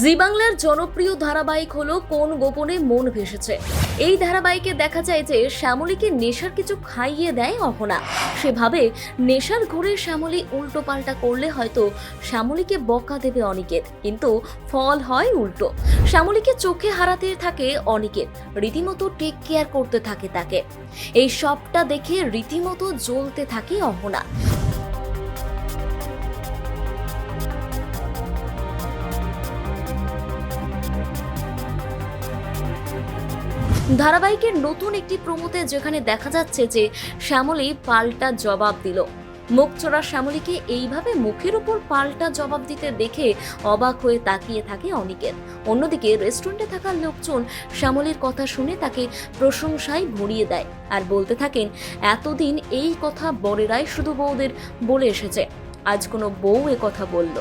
জি বাংলার জনপ্রিয় ধারাবাহিক হলো কোন গোপনে মন ভেসেছে। এই ধারাবাহিকে দেখা যায় যে শ্যামলীকে নেশার কিছু খাইয়ে দেয় অহনা। সেভাবে নেশার ঘুরে শ্যামলী উল্টো পাল্টা করলে হয়তো শ্যামলীকে বকা দেবে অনিকেত, কিন্তু ফল হয় উল্টো। শ্যামলীকে চোখে হারাতে থাকে অনিকেত, রীতিমতো টেক কেয়ার করতে থাকে তাকে। এই সবটা দেখে রীতিমতো জ্বলতে থাকে অহনা। ধারাবাহিকের নতুন একটি প্রমোতে যেখানে দেখা যাচ্ছে যে শ্যামলী পাল্টা জবাব দিল। মুখ চোরা শ্যামলীকে এইভাবে মুখের উপর পাল্টা জবাব দিতে দেখে অবাক হয়ে তাকিয়ে থাকে অনিকেত। অন্যদিকে রেস্টুরেন্টে থাকা লোকজন শ্যামলীর কথা শুনে তাকে প্রশংসায় ভরিয়ে দেয় আর বলতে থাকেন, এতদিন এই কথা বরেরাই শুধু বউদের বলে এসেছে। আজ কোনো বউ এ কথা বলল।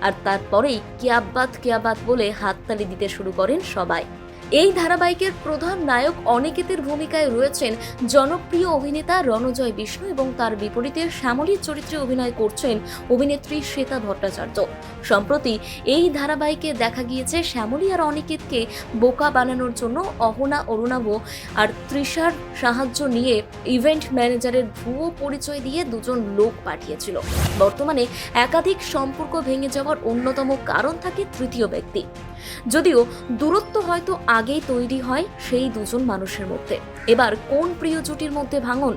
আর তারপরেই কিয়াবাত কিয়াবাত বলে হাততালি দিতে শুরু করেন সবাই। এই ধারাবাহিকের প্রধান নায়ক অনিকেতের ভূমিকায় রয়েছেন জনপ্রিয় অভিনেতা রণজয় বিষ্ণু এবং তার বিপরীতে শ্যামলীর চরিত্রে অভিনয় করছেন অভিনেত্রী শ্বেতা ভট্টাচার্য। সম্প্রতি এই ধারাবাহিকে দেখা গিয়েছে শ্যামলী আর অনিকেতকে বোকা বানানোর জন্য অহনা অরুণাভ আর তৃষার সাহায্য নিয়ে ইভেন্ট ম্যানেজারের ভুয়ো পরিচয় দিয়ে দুজন লোক পাঠিয়েছিল। বর্তমানে একাধিক সম্পর্ক ভেঙে যাওয়ার অন্যতম কারণ থাকে তৃতীয় ব্যক্তি। যদিও দূরত্ব হয়তো আগেই তৈরি হয় সেই দুজন মানুষের মধ্যে। এবার কোন প্রিয় জুটির মধ্যে ভাঙন?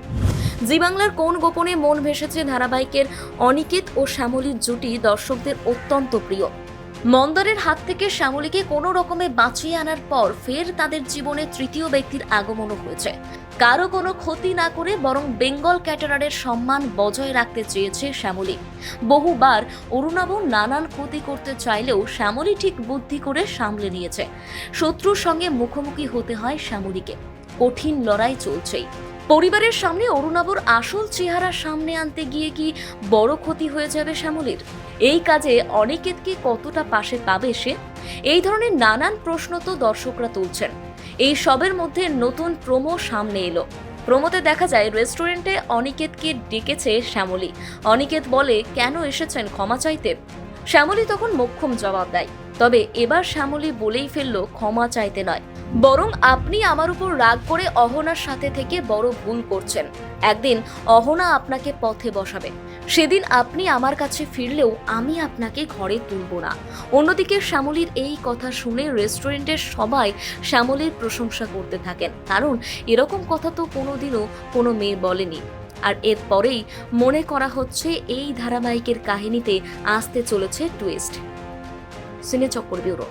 জি বাংলার কোন গোপনে মন ভেসেছে ধারাবাহিকের অনিকেত ও শ্যামলীর জুটি দর্শকদের অত্যন্ত প্রিয়? মন্দারের হাত থেকে শ্যামলীকে কোনো রকমে বাঁচিয়ে আনার পর ফের তাদের জীবনে তৃতীয় ব্যক্তির আগমনও হয়েছে। কারও কোনো ক্ষতি না করে বরং বেঙ্গল ক্যাটারারের সম্মান বজায় রাখতে চেয়েছে শ্যামলী। বহুবার অরুণাভ নানান ক্ষতি করতে চাইলেও শ্যামলী ঠিক বুদ্ধি করে সামলে নিয়েছে। শত্রুর সঙ্গে মুখোমুখি হতে হয় শ্যামলীকে। কঠিন লড়াই চলছেই। পরিবারের সামনে অরুণাবর আসল চেহারা সামনে আনতে গিয়ে কি বড় ক্ষতি হয়ে যাবে শ্যামলীর? এই কাজে অনিকেতকে কতটা পাশে পাবে সে? এই ধরনের নানান প্রশ্ন তো দর্শকরা তুলছেন। এই সবের মধ্যে নতুন প্রোমো সামনে এলো। প্রমোতে দেখা যায়, রেস্টুরেন্টে অনিকেতকে ডেকেছে শ্যামলী। অনিকেত বলে, কেন এসেছেন? ক্ষমা চাইতে। শ্যামলী তখন মোক্ষম জবাব দেয়। তবে এবার শ্যামলী বলেই ফেলল, ক্ষমা চাইতে নয়। বরং আপনি আমার উপর রাগ করে অহনার সাথে থেকে বড় ভুল করছেন। একদিন অহনা আপনাকে পথে বসাবে। সেদিন আপনি আমার কাছে ফিরলেও আমি আপনাকে ঘরে তুলব না। অন্যদিকে শ্যামলীর এই কথা শুনে রেস্টুরেন্টের সবাই শ্যামলীর প্রশংসা করতে থাকেন। কারণ এরকম কথা তো কোনোদিনও কোনো মেয়ে বলেনি। আর এরপরেই মনে করা হচ্ছে এই ধারাবাহিকের কাহিনীতে আসতে চলেছে টুইস্ট। সিনেচক্কর ব্যুরো।